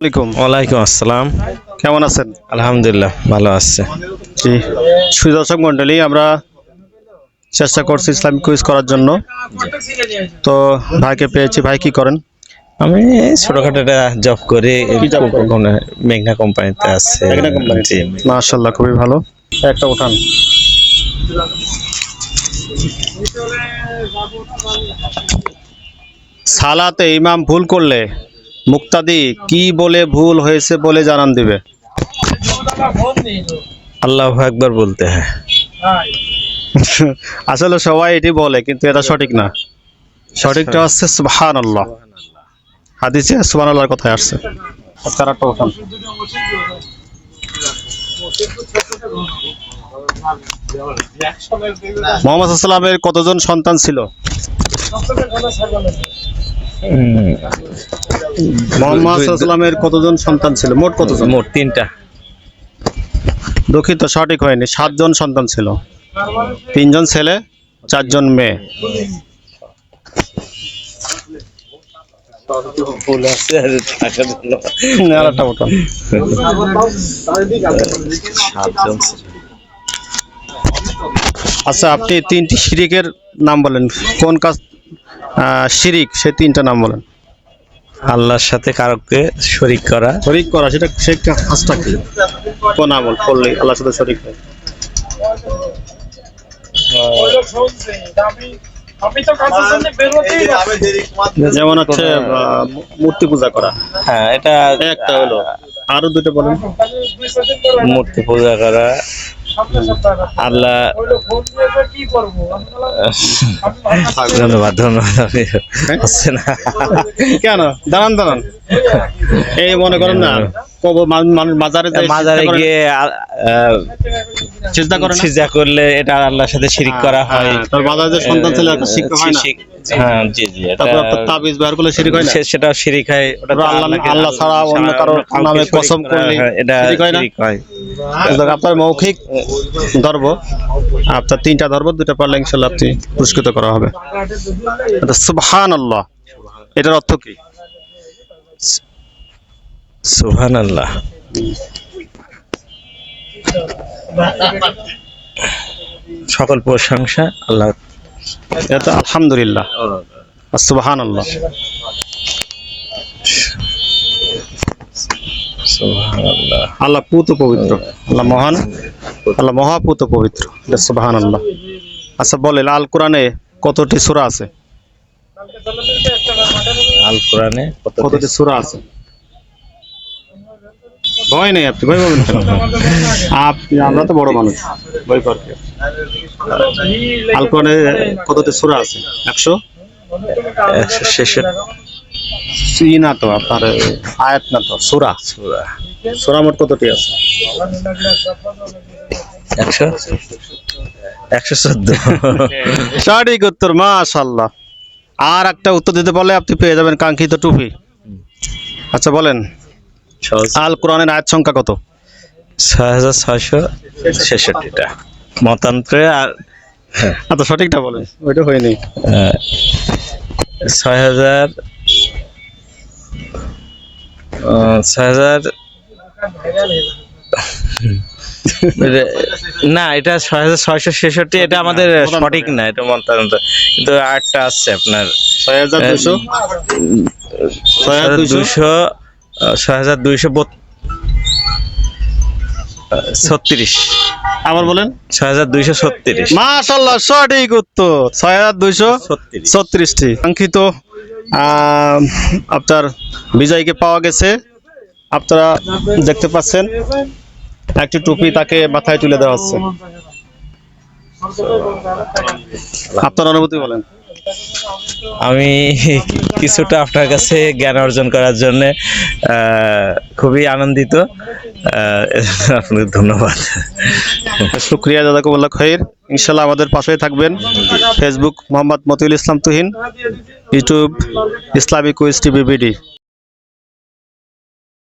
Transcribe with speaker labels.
Speaker 1: আলাইকুম।
Speaker 2: ওয়ালাইকুম আসসালাম।
Speaker 1: কেমন আছেন?
Speaker 2: আলহামদুলিল্লাহ ভালো আছে।
Speaker 1: জি। সুদর্শক মন্ডলী আমরা চেষ্টা করছি ইসলামিক কুইজ করার জন্য। তো ভাইকে পেয়েছি। ভাই কি করেন?
Speaker 2: আমি ছোটখাটো একটা জব করি মেঘনা কোম্পানিতে আছে।
Speaker 1: মাশাল্লাহ খুবই ভালো। একটা উঠান। সালাতে ইমাম ভুল করলে মুক্তাদি কি বলে ভুল হয়েছে বলে জানান দিবে।
Speaker 2: আল্লাহ একবার বলতে হয়।
Speaker 1: আসলে সবাই এটি বলে কিন্তু এটা সঠিক না। সঠিকটা হচ্ছে সুবহান আল্লাহ হাদিসে সুবহান আল্লাহর কথায় আসছে। মোহাম্মদ সাল্লামের কতজন সন্তান ছিল? মোহাম্মদ সাল্লামের কতজন সন্তান ছিল? মোট কতজন?
Speaker 2: মোট তিনটা।
Speaker 1: দুঃখিত সঠিক হয়নি। সাতজন সন্তান ছিল। তিনজন ছেলে চারজন মেয়ে। আচ্ছা আপনি তিনটি শিরিকের নাম বলেন। কোন কাজ শিরিক সে তিনটা নাম বলেন।
Speaker 2: আল্লাহর সাথে কারোকে শরিক করা।
Speaker 1: শরিক করা সেটা সে কাজটা কি? কোন আমল? করলে আল্লাহর সাথে শরিক হয়। যেমন হচ্ছে মূর্তি পূজা করা।
Speaker 2: হ্যাঁ এটা
Speaker 1: একটা হলো। আরও দুটো বলেন।
Speaker 2: মূর্তি পূজা করা। আল্লাহ ধন্যবাদ ধন্যবাদ হচ্ছে না।
Speaker 1: কেন? দাঁড়ান দাঁড়ান। এই মনে করেন না মাজারে
Speaker 2: মাজারে গিয়ে
Speaker 1: সিজদা
Speaker 2: সিজদা করলে এটা আল্লাহর সাথে শিরিক করা হয়।
Speaker 1: হ্যাঁ, তার মাজারে সন্তান ছেলে শিক্ষা হয় না।
Speaker 2: হ্যাঁ জি জি
Speaker 1: তারপর আপনার তাবিজ ব্যবহার করলে শিরিক হয় না?
Speaker 2: সেটা শিরিক হয় ওটা
Speaker 1: আল্লাহ আল্লাহ ছাড়া অন্য কারোর নামে কসম করলে
Speaker 2: এটা
Speaker 1: শিরিক হয় না?
Speaker 2: শিরিক
Speaker 1: সুতরাং আপনার মৌখিক ধর্ম আপনার তিনটা ধর্ম দুটা পারলে আপনি পুরস্কৃত করা হবে। এটার অর্থ কি?
Speaker 2: সুবহানাল্লাহ। সকল প্রশংসা আল্লাহ
Speaker 1: এটা আলহামদুলিল্লাহ। সুবহান আল্লাহ আল্লাহ পুত পবিত্র। আল্লাহ মহান। আল্লাহ মহাপুত পবিত্র। সুবহান আল্লাহ আচ্ছা বলে আল কোরআনে কতটি সূরা আছে?
Speaker 2: আল কোরআনে কতটি
Speaker 1: সূরা আছে? ভয় নেই আপনি ভয় পাবেন কেন? আপনি আমরা তো বড় মানুষ। ভয় পার কি? আল কোরআনে কতটি সূরা আছে? একশো?
Speaker 2: একশো ছেষট্টি।
Speaker 1: না তো আপনার আয়াত না তো সূরা।
Speaker 2: সূরা।
Speaker 1: সূরা মোট কতটি আছে?
Speaker 2: একশো? একশো চোদ্দ।
Speaker 1: সঠিক উত্তর মাশাল্লাহ আর একটা উত্তর দিতে বলে আপনি পেয়ে যাবেন কাঙ্ক্ষিত টুপি। আচ্ছা বলেন। আল কোরআনের আয়াত সংখ্যা কত?
Speaker 2: ছয় হাজার ছয়শো ছেষট্টিটা। মতান্তরে আর
Speaker 1: আচ্ছা সঠিকটা বলেন। ওইটা হয়নি।
Speaker 2: ছয় হাজার আহ, ছয় হাজার না এটা ছয় হাজার ছয়শো ছেষট্টি এটা আমাদের সঠিক না এটা মতান্তর। কিন্তু আরেকটা আছে আপনার।
Speaker 1: ছয় হাজার দুশো। ছয় হাজার দুশো
Speaker 2: ছয় হাজার দুইশো ছত্রিশ।
Speaker 1: আবার বলেন।
Speaker 2: ছয় হাজার দুইশো ছত্রিশ।
Speaker 1: মাশাল্লাহ সঠিক উত্তর। ছয় হাজার দুইশো ছত্রিশটি। কাঙ্ক্ষিত আপনার বিজয়কে পাওয়া গেছে। আপনারা দেখতে পাচ্ছেন একটি টুপি তাকে মাথায় তুলে দেওয়া হচ্ছে। আপনার অনুভূতি বলেন।
Speaker 2: আমি কিছুটা আপনার কাছে জ্ঞান অর্জন করার জন্য খুবই আনন্দিত। ধন্যবাদ।
Speaker 1: শুক্রিয়া দাদা জাজাকুমুল্লাহ খৈর ইনশাল্লাহ আমাদের পাশে থাকবেন Facebook Mohammad Matiul Islam Tuhin, YouTube Islamic quiz TV BD.